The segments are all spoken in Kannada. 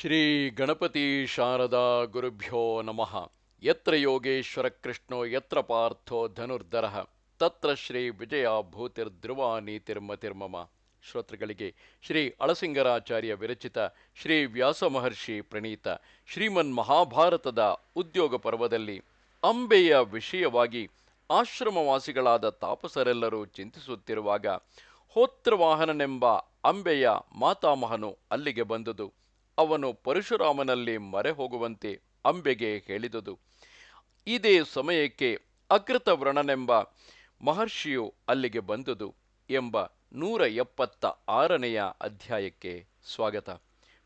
ಶ್ರೀ ಗಣಪತಿ ಶಾರದಾ ಗುರುಭ್ಯೋ ನಮಃ. ಯತ್ರ ಯೋಗೇಶ್ವರ ಕೃಷ್ಣೋ ಯತ್ರ ಪಾರ್ಥೋ ಧನುರ್ಧರ. ತತ್ರ ಶ್ರೀ ವಿಜಯ ಭೂತಿರ್ಧ್ರುವ ನೀತಿರ್ಮತಿರ್ಮಮ ಶ್ರೋತೃಗಳಿಗೆ ಶ್ರೀ ಅಳಸಿಂಗರಾಚಾರ್ಯ ವಿರಚಿತ ಶ್ರೀ ವ್ಯಾಸ ಮಹರ್ಷಿ ಪ್ರಣೀತ ಶ್ರೀಮನ್ ಮಹಾಭಾರತದ ಉದ್ಯೋಗ ಪರ್ವದಲ್ಲಿ ಅಂಬೆಯ ವಿಷಯವಾಗಿ ಆಶ್ರಮವಾಸಿಗಳಾದ ತಾಪಸರೆಲ್ಲರೂ ಚಿಂತಿಸುತ್ತಿರುವಾಗ ಹೋತ್ರವಾಹನನೆಂಬ ಅಂಬೆಯ ಮಾತಾಮಹನು ಅಲ್ಲಿಗೆ ಬಂದುದು. ಅವನು ಪರಶುರಾಮನಲ್ಲಿ ಮರೆ ಹೋಗುವಂತೆ ಅಂಬೆಗೆ ಹೇಳಿದುದು. ಇದೇ ಸಮಯಕ್ಕೆ ಅಕೃತ ವ್ರಣನೆಂಬ ಮಹರ್ಷಿಯು ಅಲ್ಲಿಗೆ ಬಂದುದು ಎಂಬ ನೂರ ಎಪ್ಪತ್ತ ಆರನೆಯ ಅಧ್ಯಾಯಕ್ಕೆ ಸ್ವಾಗತ.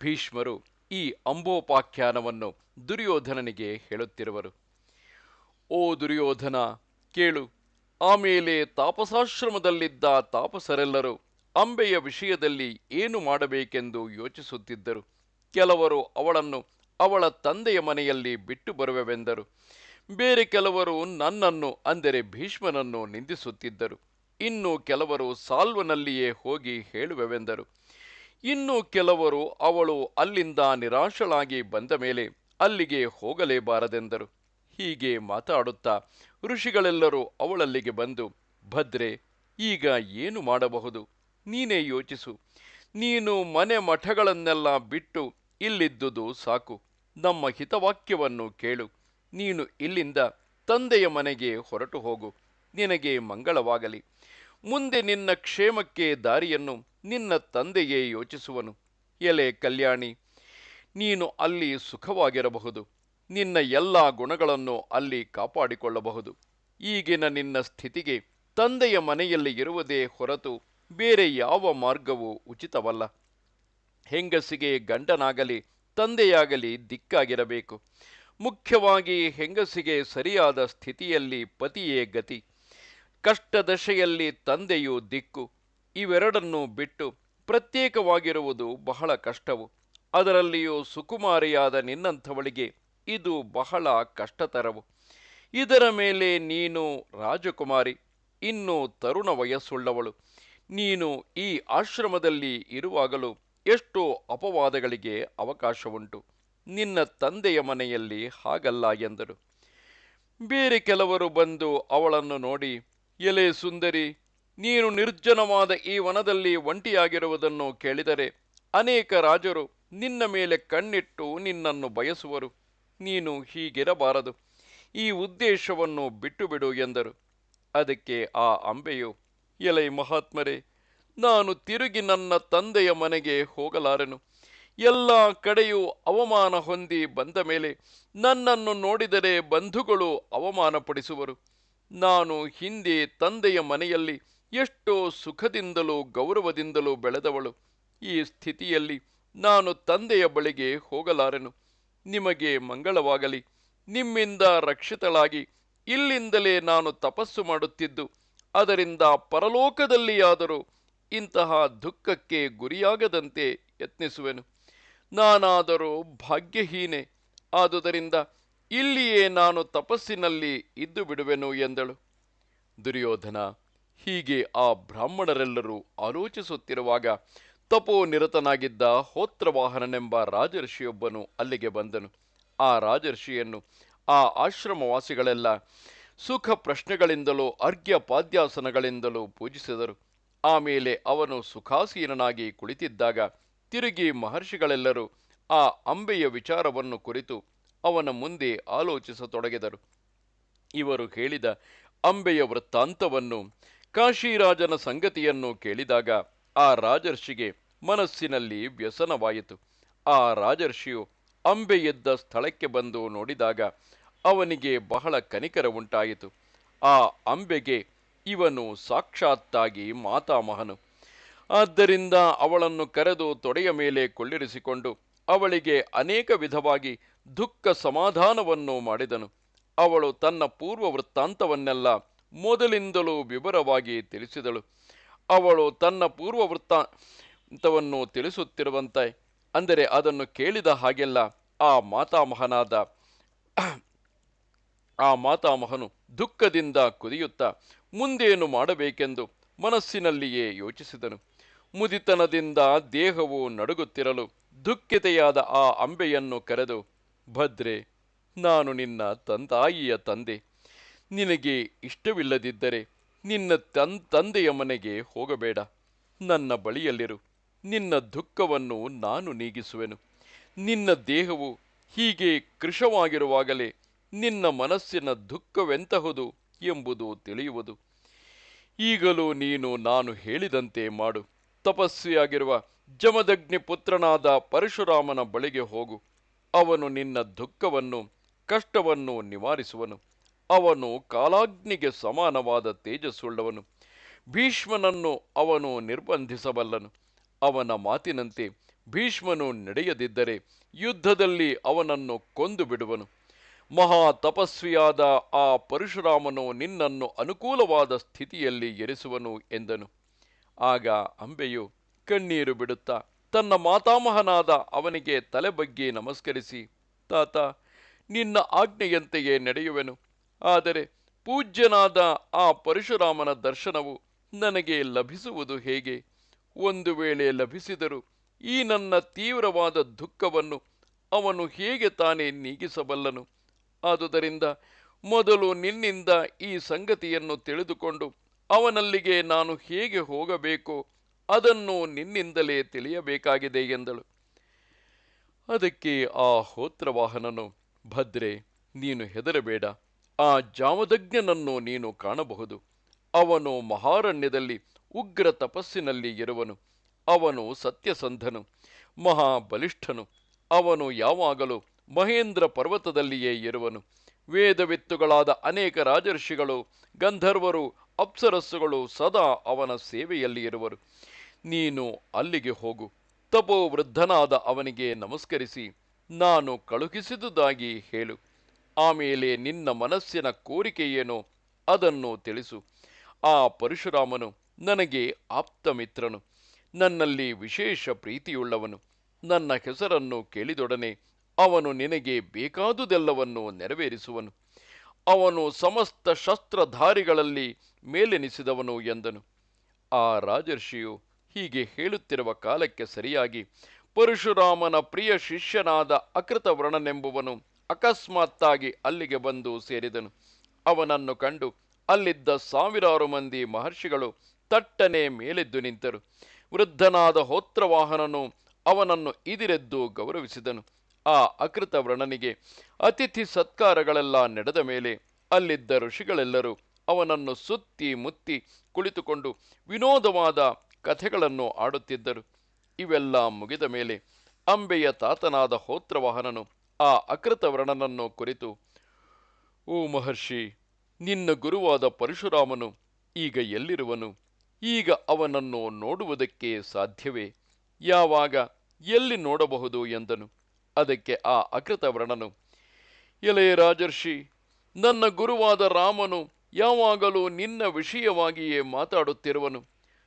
ಭೀಷ್ಮರು ಈ ಅಂಬೋಪಾಖ್ಯಾನವನ್ನು ದುರ್ಯೋಧನನಿಗೆ ಹೇಳುತ್ತಿರುವರು. ಓ ದುರ್ಯೋಧನ, ಕೇಳು ಆಮೇಲೆ ತಾಪಸಾಶ್ರಮದಲ್ಲಿದ್ದ ತಾಪಸರೆಲ್ಲರೂ ಅಂಬೆಯ ವಿಷಯದಲ್ಲಿ ಏನು ಮಾಡಬೇಕೆಂದು ಯೋಚಿಸುತ್ತಿದ್ದರು? ಕೆಲವರು ಅವಳನ್ನು ಅವಳ ತಂದೆಯ ಮನೆಯಲ್ಲಿ ಬಿಟ್ಟು ಬರುವೆವೆಂದರು. ಬೇರೆ ಕೆಲವರು ನನ್ನನ್ನು, ಅಂದರೆ ಭೀಷ್ಮನನ್ನು ನಿಂದಿಸುತ್ತಿದ್ದರು. ಇನ್ನು ಕೆಲವರು ಸಾಲ್ವನಲ್ಲಿಯೇ ಹೋಗಿ ಹೇಳುವೆವೆಂದರು. ಇನ್ನು ಕೆಲವರು ಅವಳು ಅಲ್ಲಿಂದ ನಿರಾಶಳಾಗಿ ಬಂದ ಮೇಲೆ ಅಲ್ಲಿಗೆ ಹೋಗಲೇಬಾರದೆಂದರು. ಹೀಗೆ ಮಾತಾಡುತ್ತಾ ಋಷಿಗಳೆಲ್ಲರೂ ಅವಳಲ್ಲಿಗೆ ಬಂದು, ಭದ್ರೆ, ಈಗ ಏನು ಮಾಡಬಹುದು? ನೀನೇ ಯೋಚಿಸು. ನೀನು ಮನೆ ಮಠಗಳನ್ನೆಲ್ಲ ಬಿಟ್ಟು ಇಲ್ಲಿದ್ದುದು ಸಾಕು. ನಮ್ಮ ಹಿತವಾಕ್ಯವನ್ನು ಕೇಳು. ನೀನು ಇಲ್ಲಿಂದ ತಂದೆಯ ಮನೆಗೆ ಹೊರಟು ಹೋಗು. ನಿನಗೆ ಮಂಗಳವಾಗಲಿ. ಮುಂದೆ ನಿನ್ನ ಕ್ಷೇಮಕ್ಕೆ ದಾರಿಯನ್ನು ನಿನ್ನ ತಂದೆಯೇ ಯೋಚಿಸುವನು. ಎಲೆ ಕಲ್ಯಾಣಿ, ನೀನು ಅಲ್ಲಿ ಸುಖವಾಗಿರಬಹುದು. ನಿನ್ನ ಎಲ್ಲ ಗುಣಗಳನ್ನು ಅಲ್ಲಿ ಕಾಪಾಡಿಕೊಳ್ಳಬಹುದು. ಈಗಿನ ನಿನ್ನ ಸ್ಥಿತಿಗೆ ತಂದೆಯ ಮನೆಯಲ್ಲಿ ಇರುವುದೇ ಹೊರತು ಬೇರೆ ಯಾವ ಮಾರ್ಗವೂ ಉಚಿತವಲ್ಲ. ಹೆಂಗಸಿಗೆ ಗಂಡನಾಗಲಿ, ತಂದೆಯಾಗಲಿ ದಿಕ್ಕಾಗಿರಬೇಕು. ಮುಖ್ಯವಾಗಿ ಹೆಂಗಸಿಗೆ ಸರಿಯಾದ ಸ್ಥಿತಿಯಲ್ಲಿ ಪತಿಯೇ ಗತಿ. ಕಷ್ಟದಶೆಯಲ್ಲಿ ತಂದೆಯು ದಿಕ್ಕು. ಇವೆರಡನ್ನೂ ಬಿಟ್ಟು ಪ್ರತ್ಯೇಕವಾಗಿರುವುದು ಬಹಳ ಕಷ್ಟವು. ಅದರಲ್ಲಿಯೂ ಸುಕುಮಾರಿಯಾದ ನಿನ್ನಂಥವಳಿಗೆ ಇದು ಬಹಳ ಕಷ್ಟತರವು. ಇದರ ಮೇಲೆ ನೀನು ರಾಜಕುಮಾರಿ. ಇನ್ನು ತರುಣ ವಯಸ್ಸುಳ್ಳವಳು. ನೀನು ಈ ಆಶ್ರಮದಲ್ಲಿ ಇರುವಾಗಲೂ ಎಷ್ಟೋ ಅಪವಾದಗಳಿಗೆ ಅವಕಾಶವುಂಟು. ನಿನ್ನ ತಂದೆಯ ಮನೆಯಲ್ಲಿ ಹಾಗಲ್ಲ ಎಂದರು. ಬೇರೆ ಕೆಲವರು ಬಂದು ಅವಳನ್ನು ನೋಡಿ, ಎಲೆ ಸುಂದರಿ, ನೀನು ನಿರ್ಜನವಾದ ಈ ವನದಲ್ಲಿ ಒಂಟಿಯಾಗಿರುವುದನ್ನು ಕೇಳಿದರೆ ಅನೇಕ ರಾಜರು ನಿನ್ನ ಮೇಲೆ ಕಣ್ಣಿಟ್ಟು ನಿನ್ನನ್ನು ಬಯಸುವರು. ನೀನು ಹೀಗಿರಬಾರದು. ಈ ಉದ್ದೇಶವನ್ನು ಬಿಟ್ಟುಬಿಡು ಎಂದರು. ಅದಕ್ಕೆ ಆ ಅಂಬೆಯು ಎಲೈ ಮಹಾತ್ಮರೇ, ನಾನು ತಿರುಗಿ ನನ್ನ ತಂದೆಯ ಮನೆಗೆ ಹೋಗಲಾರೆನು. ಎಲ್ಲ ಕಡೆಯೂ ಅವಮಾನ ಹೊಂದಿ ಬಂದ ಮೇಲೆ ನನ್ನನ್ನು ನೋಡಿದರೆ ಬಂಧುಗಳು ಅವಮಾನಪಡಿಸುವರು. ನಾನು ಹಿಂದೆ ತಂದೆಯ ಮನೆಯಲ್ಲಿ ಎಷ್ಟೋ ಸುಖದಿಂದಲೂ ಗೌರವದಿಂದಲೂ ಬೆಳೆದವಳು. ಈ ಸ್ಥಿತಿಯಲ್ಲಿ ನಾನು ತಂದೆಯ ಬಳಿಗೆ ಹೋಗಲಾರೆನು. ನಿಮಗೆ ಮಂಗಳವಾಗಲಿ. ನಿಮ್ಮಿಂದ ರಕ್ಷಿತಳಾಗಿ ಇಲ್ಲಿಂದಲೇ ನಾನು ತಪಸ್ಸು ಮಾಡುತ್ತಿದ್ದು. ಅದರಿಂದ ಪರಲೋಕದಲ್ಲಿಯಾದರೂ ಇಂತಹ ದುಃಖಕ್ಕೆ ಗುರಿಯಾಗದಂತೆ ಯತ್ನಿಸುವೆನು. ನಾನಾದರೂ ಭಾಗ್ಯಹೀನೆ, ಆದುದರಿಂದ ಇಲ್ಲಿಯೇ ನಾನು ತಪಸ್ಸಿನಲ್ಲಿ ಇದ್ದು ಬಿಡುವೆನು ಎಂದಳು. ದುರ್ಯೋಧನ, ಹೀಗೆ ಆ ಬ್ರಾಹ್ಮಣರೆಲ್ಲರೂ ಆಲೋಚಿಸುತ್ತಿರುವಾಗ ತಪೋನಿರತನಾಗಿದ್ದ ಹೋತ್ರವಾಹನನೆಂಬ ರಾಜರ್ಷಿಯೊಬ್ಬನು ಅಲ್ಲಿಗೆ ಬಂದನು. ಆ ರಾಜರ್ಷಿಯನ್ನು, ಆ ಆಶ್ರಮವಾಸಿಗಳೆಲ್ಲ ಸುಖ ಪ್ರಶ್ನೆಗಳಿಂದಲೂ, ಅರ್ಘ್ಯ ಪಾದ್ಯಾಸನಗಳಿಂದಲೂ ಪೂಜಿಸಿದರು. ಆಮೇಲೆ ಅವನು ಸುಖಾಸೀನನಾಗಿ ಕುಳಿತಿದ್ದಾಗ ತಿರುಗಿ ಮಹರ್ಷಿಗಳೆಲ್ಲರೂ ಆ ಅಂಬೆಯ ವಿಚಾರವನ್ನು ಕುರಿತು ಅವನ ಮುಂದೆ ಆಲೋಚಿಸತೊಡಗಿದರು. ಇವರು ಹೇಳಿದ ಅಂಬೆಯ ವೃತ್ತಾಂತವನ್ನು, ಕಾಶಿರಾಜನ ಸಂಗತಿಯನ್ನು ಕೇಳಿದಾಗ ಆ ರಾಜರ್ಷಿಗೆ ಮನಸ್ಸಿನಲ್ಲಿ ವ್ಯಸನವಾಯಿತು. ಆ ರಾಜರ್ಷಿಯು ಅಂಬೆಯಿದ್ದ ಸ್ಥಳಕ್ಕೆ ಬಂದು ನೋಡಿದಾಗ ಅವನಿಗೆ ಬಹಳ ಕನಿಕರ ಉಂಟಾಯಿತು. ಆ ಅಂಬೆಗೆ ಇವನು ಸಾಕ್ಷಾತ್ತಾಗಿ ಮಾತಾಮಹನು. ಆದ್ದರಿಂದ ಅವಳನ್ನು ಕರೆದು ತೊಡೆಯ ಮೇಲೆ ಕೊಳ್ಳಿರಿಸಿಕೊಂಡು ಅವಳಿಗೆ ಅನೇಕ ವಿಧವಾಗಿ ದುಃಖ ಸಮಾಧಾನವನ್ನು ಮಾಡಿದನು. ಅವಳು ತನ್ನ ಪೂರ್ವ ವೃತ್ತಾಂತವನ್ನೆಲ್ಲ ಮೊದಲಿಂದಲೂ ವಿವರವಾಗಿ ತಿಳಿಸಿದಳು. ಅವಳು ತನ್ನ ಪೂರ್ವ ವೃತ್ತಾಂತವನ್ನು ತಿಳಿಸುತ್ತಿರುವಂತೆ, ಅಂದರೆ ಅದನ್ನು ಕೇಳಿದ ಹಾಗೆಲ್ಲ ಆ ಮಾತಾಮಹನಾದ ಆ ಮಾತಾಮಹನು ದುಃಖದಿಂದ ಕುದಿಯುತ್ತಾ ಮುಂದೇನು ಮಾಡಬೇಕೆಂದು ಮನಸ್ಸಿನಲ್ಲಿಯೇ ಯೋಚಿಸಿದನು. ಮುದಿತನದಿಂದ ದೇಹವು ನಡುಗುತ್ತಿರಲು ದುಃಖಿತೆಯಾದ ಆ ಅಂಬೆಯನ್ನು ಕರೆದು, ಭದ್ರೆ, ನಾನು ನಿನ್ನ ತಂದಾಯಿಯ ತಂದೆ. ನಿನಗೆ ಇಷ್ಟವಿಲ್ಲದಿದ್ದರೆ ನಿನ್ನ ತನ್ ತಂದೆಯ ಮನೆಗೆ ಹೋಗಬೇಡ. ನನ್ನ ಬಳಿಯಲ್ಲಿರು. ನಿನ್ನ ದುಃಖವನ್ನು ನಾನು ನೀಗಿಸುವೆನು. ನಿನ್ನ ದೇಹವು ಹೀಗೆ ಕೃಶವಾಗಿರುವಾಗಲೇ ನಿನ್ನ ಮನಸ್ಸಿನ ದುಃಖವೆಂತಹುದು ಎಂಬುದು ತಿಳಿಯುವುದು. ಈಗಲೂ ನೀನು ನಾನು ಹೇಳಿದಂತೆ ಮಾಡು. ತಪಸ್ವಿಯಾಗಿರುವ ಜಮದಗ್ನಿ ಪುತ್ರನಾದ ಪರಶುರಾಮನ ಬಳಿಗೆ ಹೋಗು. ಅವನು ನಿನ್ನ ದುಃಖವನ್ನು, ಕಷ್ಟವನ್ನು ನಿವಾರಿಸುವನು. ಅವನು ಕಾಲಾಗ್ನಿಗೆ ಸಮಾನವಾದ ತೇಜಸ್ಸುಳ್ಳವನು. ಭೀಷ್ಮನನ್ನು ಅವನು ನಿರ್ಬಂಧಿಸಬಲ್ಲನು. ಅವನ ಮಾತಿನಂತೆ ಭೀಷ್ಮನು ನಡೆಯದಿದ್ದರೆ ಯುದ್ಧದಲ್ಲಿ ಅವನನ್ನು ಕೊಂದು ಬಿಡುವನು ಮಹಾ ತಪಸ್ವಿಯಾದ ಆ ಪರಶುರಾಮನು ನಿನ್ನನ್ನು ಅನುಕೂಲವಾದ ಸ್ಥಿತಿಯಲ್ಲಿ ಎರಿಸುವನು ಎಂದನು. ಆಗ ಅಂಬೆಯು ಕಣ್ಣೀರು ಬಿಡುತ್ತಾ ತನ್ನ ಮಾತಾಮಹನಾದ ಅವನಿಗೆ ತಲೆ ಬಗ್ಗಿ ನಮಸ್ಕರಿಸಿ, ತಾತ, ನಿನ್ನ ಆಜ್ಞೆಯಂತೆಯೇ ನಡೆಯುವೆನು. ಆದರೆ ಪೂಜ್ಯನಾದ ಆ ಪರಶುರಾಮನ ದರ್ಶನವು ನನಗೆ ಲಭಿಸುವುದು ಹೇಗೆ? ಒಂದು ವೇಳೆ ಲಭಿಸಿದರೂ ಈ ನನ್ನ ತೀವ್ರವಾದ ದುಃಖವನ್ನು ಅವನು ಹೇಗೆ ತಾನೇ ನೀಗಿಸಬಲ್ಲನು? ಆದುದರಿಂದ ಮೊದಲು ನಿನ್ನಿಂದ ಈ ಸಂಗತಿಯನ್ನು ತಿಳಿದುಕೊಂಡು ಅವನಲ್ಲಿಗೆ ನಾನು ಹೇಗೆ ಹೋಗಬೇಕು ಅದನ್ನು ನಿನ್ನಿಂದಲೇ ತಿಳಿಯಬೇಕಾಗಿದೆ ಎಂದಳು. ಅದಕ್ಕೆ ಆ ಹೋತ್ರವಾಹನನು, ಭದ್ರೆ, ನೀನು ಹೆದರಬೇಡ, ಆ ಜಾಮದಜ್ಞನನ್ನು ನೀನು ಕಾಣಬಹುದು. ಅವನು ಮಹಾರಣ್ಯದಲ್ಲಿ ಉಗ್ರ ತಪಸ್ಸಿನಲ್ಲಿ ಇರುವನು. ಅವನು ಸತ್ಯಸಂಧನು, ಮಹಾಬಲಿಷ್ಠನು. ಅವನು ಯಾವಾಗಲೂ ಮಹೇಂದ್ರ ಪರ್ವತದಲ್ಲಿಯೇ ಇರುವನು. ವೇದವಿತ್ತುಗಳಾದ ಅನೇಕ ರಾಜರ್ಷಿಗಳು, ಗಂಧರ್ವರು, ಅಪ್ಸರಸ್ಸುಗಳು ಸದಾ ಅವನ ಸೇವೆಯಲ್ಲಿ ಇರುವರು. ನೀನು ಅಲ್ಲಿಗೆ ಹೋಗು. ತಪೋ ವೃದ್ಧನಾದ ಅವನಿಗೆ ನಮಸ್ಕರಿಸಿ, ನಾನು ಕಳುಹಿಸಿದುದಾಗಿ ಹೇಳು. ಆಮೇಲೆ ನಿನ್ನ ಮನಸ್ಸಿನ ಕೋರಿಕೆಯೇನೋ ಅದನ್ನು ತಿಳಿಸು. ಆ ಪರಶುರಾಮನು ನನಗೆ ಆಪ್ತ ಮಿತ್ರನು ನನ್ನಲ್ಲಿ ವಿಶೇಷ ಪ್ರೀತಿಯುಳ್ಳವನು. ನನ್ನ ಹೆಸರನ್ನು ಕೇಳಿದೊಡನೆ ಅವನು ನಿನಗೆ ಬೇಕಾದುದೆಲ್ಲವನ್ನು ನೆರವೇರಿಸುವನು. ಅವನು ಸಮಸ್ತ ಶಸ್ತ್ರಧಾರಿಗಳಲ್ಲಿ ಮೇಲೆನಿಸಿದವನು ಎಂದನು. ಆ ರಾಜರ್ಷಿಯು ಹೀಗೆ ಹೇಳುತ್ತಿರುವ ಕಾಲಕ್ಕೆ ಸರಿಯಾಗಿ, ಪರಶುರಾಮನ ಪ್ರಿಯ ಶಿಷ್ಯನಾದ ಅಕೃತವ್ರಣನೆಂಬುವನು ಅಕಸ್ಮಾತ್ತಾಗಿ ಅಲ್ಲಿಗೆ ಬಂದು ಸೇರಿದನು. ಅವನನ್ನು ಕಂಡು ಅಲ್ಲಿದ್ದ ಸಾವಿರಾರು ಮಂದಿ ಮಹರ್ಷಿಗಳು ತಟ್ಟನೆ ಮೇಲೆದ್ದು ನಿಂತರು. ವೃದ್ಧನಾದ ಹೋತ್ರವಾಹನನು ಅವನನ್ನು ಇದಿರೆದ್ದು ಗೌರವಿಸಿದನು. ಆ ಅಕೃತ ವ್ರಣನಿಗೆ ಅತಿಥಿ ಸತ್ಕಾರಗಳೆಲ್ಲ ನಡೆದ ಮೇಲೆ ಅಲ್ಲಿದ್ದ ಋಷಿಗಳೆಲ್ಲರೂ ಅವನನ್ನು ಸುತ್ತಿ ಮುತ್ತಿ ಕುಳಿತುಕೊಂಡು ವಿನೋದವಾದ ಕಥೆಗಳನ್ನು ಆಡುತ್ತಿದ್ದರು. ಇವೆಲ್ಲ ಮುಗಿದ ಮೇಲೆ ಅಂಬೆಯ ತಾತನಾದ ಹೋತ್ರವಾಹನನು ಆ ಅಕೃತ ವ್ರಣನನ್ನು ಕುರಿತು, ಓ ಮಹರ್ಷಿ, ನಿನ್ನ ಗುರುವಾದ ಪರಶುರಾಮನು ಈಗ ಎಲ್ಲಿರುವನು? ಈಗ ಅವನನ್ನು ನೋಡುವುದಕ್ಕೆ ಸಾಧ್ಯವೇ? ಯಾವಾಗ, ಎಲ್ಲಿ ನೋಡಬಹುದು? ಎಂದನು. ಅದಕ್ಕೆ ಆ ಅಕೃತ ವ್ರಣನು ಎಲೆಯ ರಾಜರ್ಷಿ, ನನ್ನ ಗುರುವಾದ ರಾಮನು ಯಾವಾಗಲೂ ನಿನ್ನ ವಿಷಯವಾಗಿಯೇ ಮಾತಾಡುತ್ತಿರುವನು.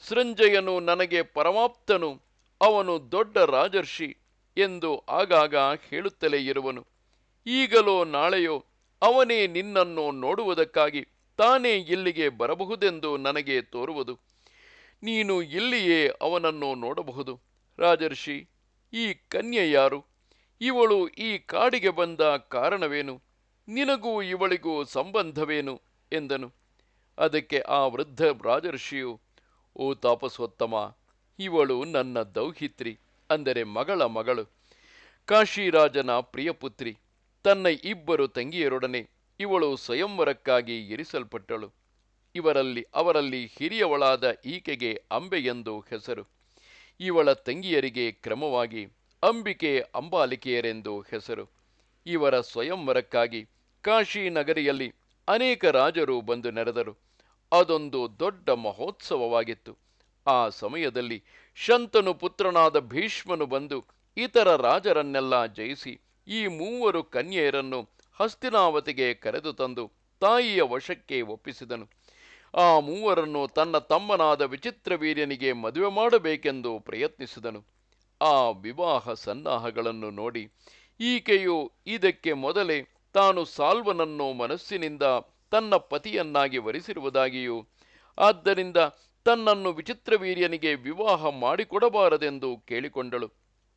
ಸೃಂಜಯನು ನನಗೆ ಪರಮಾಪ್ತನು, ಅವನು ದೊಡ್ಡ ರಾಜರ್ಷಿ ಎಂದು ಆಗಾಗ ಹೇಳುತ್ತಲೇ ಇರುವನು. ಈಗಲೋ ನಾಳೆಯೋ, ಅವನೇ ನಿನ್ನನ್ನು ನೋಡುವುದಕ್ಕಾಗಿ ತಾನೇ ಇಲ್ಲಿಗೆ ಬರಬಹುದೆಂದು ನನಗೆ ತೋರುವುದು. ನೀನು ಇಲ್ಲಿಯೇ ಅವನನ್ನು ನೋಡಬಹುದು. ರಾಜರ್ಷಿ, ಈ ಕನ್ಯೆ ಯಾರು? ಇವಳು ಈ ಕಾಡಿಗೆ ಬಂದ ಕಾರಣವೇನು? ನಿನಗೂ ಇವಳಿಗೂ ಸಂಬಂಧವೇನು? ಎಂದನು. ಅದಕ್ಕೆ ಆ ವೃದ್ಧ ರಾಜರ್ಷಿಯು, ಓ ತಾಪಸೋತ್ತಮ, ಇವಳು ನನ್ನ ದೌಹಿತ್ರಿ, ಅಂದರೆ ಮಗಳ ಮಗಳು. ಕಾಶಿರಾಜನ ಪ್ರಿಯಪುತ್ರಿ, ತನ್ನ ಇಬ್ಬರು ತಂಗಿಯರೊಡನೆ ಇವಳು ಸ್ವಯಂವರಕ್ಕಾಗಿ ಇರಿಸಲ್ಪಟ್ಟಳು. ಇವರಲ್ಲಿ, ಅವರಲ್ಲಿ ಹಿರಿಯವಳಾದ ಈಕೆಗೆ ಅಂಬೆ ಎಂದು ಹೆಸರು. ಇವಳ ತಂಗಿಯರಿಗೆ ಕ್ರಮವಾಗಿ ಅಂಬಿಕೆ ಅಂಬಾಲಿಕೆಯರೆಂದು ಹೆಸರು. ಇವರ ಸ್ವಯಂವರಕ್ಕಾಗಿ ಕಾಶಿ ನಗರಿಯಲ್ಲಿ ಅನೇಕ ರಾಜರು ಬಂದು ನೆರೆದರು. ಅದೊಂದು ದೊಡ್ಡ ಮಹೋತ್ಸವವಾಗಿತ್ತು. ಆ ಸಮಯದಲ್ಲಿ ಶಂತನು ಪುತ್ರನಾದ ಭೀಷ್ಮನು ಬಂದು ಇತರ ರಾಜರನ್ನೆಲ್ಲ ಜಯಿಸಿ ಈ ಮೂವರು ಕನ್ಯೆಯರನ್ನು ಹಸ್ತಿನಾವತಿಗೆ ಕರೆದು ತಂದು ತಾಯಿಯ ವಶಕ್ಕೆ ಒಪ್ಪಿಸಿದನು. ಆ ಮೂವರನ್ನು ತನ್ನ ತಮ್ಮನಾದ ವಿಚಿತ್ರವೀರ್ಯನಿಗೆ ಮದುವೆ ಮಾಡಬೇಕೆಂದು ಪ್ರಯತ್ನಿಸಿದನು. ಆ ವಿವಾಹ ಸನ್ನಾಹಗಳನ್ನು ನೋಡಿ ಈಕೆಯು ಇದಕ್ಕೆ ಮೊದಲೇ ತಾನು ಸಾಲ್ವನನ್ನು ಮನಸ್ಸಿನಿಂದ ತನ್ನ ಪತಿಯನ್ನಾಗಿ ವರಿಸಿರುವುದಾಗಿಯೂ, ಆದ್ದರಿಂದ ತನ್ನನ್ನು ವಿಚಿತ್ರವೀರ್ಯನಿಗೆ ವಿವಾಹ ಮಾಡಿಕೊಡಬಾರದೆಂದು ಕೇಳಿಕೊಂಡಳು.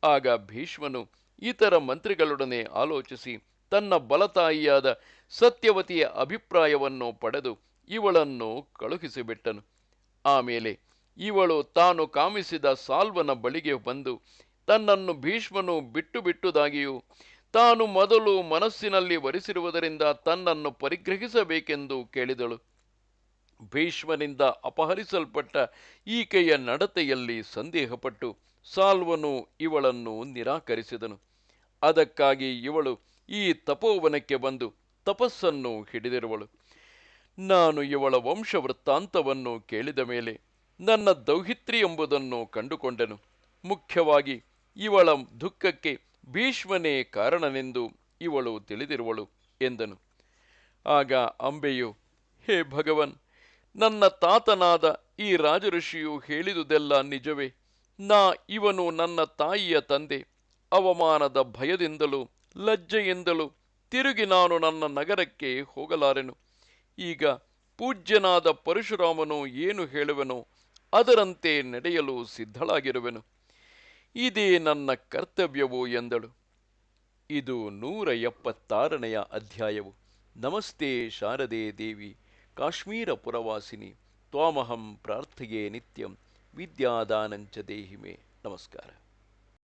ಆಗ ಭೀಷ್ಮನು ಇತರ ಮಂತ್ರಿಗಳೊಡನೆ ಆಲೋಚಿಸಿ ತನ್ನ ಬಲತಾಯಿಯಾದ ಸತ್ಯವತಿಯ ಅಭಿಪ್ರಾಯವನ್ನು ಪಡೆದು ಇವಳನ್ನು ಕಳುಹಿಸಿಬಿಟ್ಟನು. ಆಮೇಲೆ ಇವಳು ತಾನು ಕಾಮಿಸಿದ ಸಾಲ್ವನ ಬಳಿಗೆ ಬಂದು ತನ್ನನ್ನು ಭೀಷ್ಮನು ಬಿಟ್ಟು ಬಿಟ್ಟುದಾಗಿಯೂ ತಾನು ಮೊದಲು ಮನಸ್ಸಿನಲ್ಲಿ ವರಿಸಿರುವುದರಿಂದ ತನ್ನನ್ನು ಪರಿಗ್ರಹಿಸಬೇಕೆಂದು ಕೇಳಿದಳು. ಭೀಷ್ಮನಿಂದ ಅಪಹರಿಸಲ್ಪಟ್ಟ ಈಕೆಯ ನಡತೆಯಲ್ಲಿ ಸಂದೇಹಪಟ್ಟು ಸಾಲ್ವನು ಇವಳನ್ನು ನಿರಾಕರಿಸಿದನು. ಅದಕ್ಕಾಗಿ ಇವಳು ಈ ತಪೋವನಕ್ಕೆ ಬಂದು ತಪಸ್ಸನ್ನು ಹಿಡಿದಿರುವಳು. ನಾನು ಇವಳ ವಂಶವೃತ್ತಾಂತವನ್ನು ಕೇಳಿದ ಮೇಲೆ ನನ್ನ ದೌಹಿತ್ರಿ ಎಂಬುದನ್ನು ಕಂಡುಕೊಂಡೆನು. ಮುಖ್ಯವಾಗಿ ಇವಳ ದುಃಖಕ್ಕೆ ಭೀಷ್ಮನೇ ಕಾರಣನೆಂದು ಇವಳು ತಿಳಿದಿರುವಳು ಎಂದನು. ಆಗ ಅಂಬೆಯು, ಹೇ ಭಗವನ್, ನನ್ನ ತಾತನಾದ ಈ ರಾಜಋಷಿಯು ಹೇಳಿದುದೆಲ್ಲ ನಿಜವೇ? ನಾ ಇವನು ನನ್ನ ತಾಯಿಯ ತಂದೆ. ಅವಮಾನದ ಭಯದಿಂದಲೂ ಲಜ್ಜೆಯಿಂದಲೂ ತಿರುಗಿ ನಾನು ನನ್ನ ನಗರಕ್ಕೆ ಹೋಗಲಾರೆನು. ಈಗ ಪೂಜ್ಯನಾದ ಪರಶುರಾಮನು ಏನು ಹೇಳುವೆನು ಅದರಂತೆ ನಡೆಯಲು ಸಿದ್ಧಳಾಗಿರುವೆನು. ಇದೇ ನನ್ನ ಕರ್ತವ್ಯವು ಎಂದಳು. ಇದು ನೂರ ಎಪ್ಪತ್ತಾರನೆಯ ಅಧ್ಯಾಯವು. ನಮಸ್ತೆ ಶಾರದೆ ದೇವಿ, ಕಾಶ್ಮೀರ ಪುರವಾಸಿನಿ, ತ್ವಾಮಹಂ ಪ್ರಾರ್ಥೆಯೇ ನಿತ್ಯಂ, ವಿದ್ಯಾದಾನಂಚ ದೇಹಿಮೆ. ನಮಸ್ಕಾರ.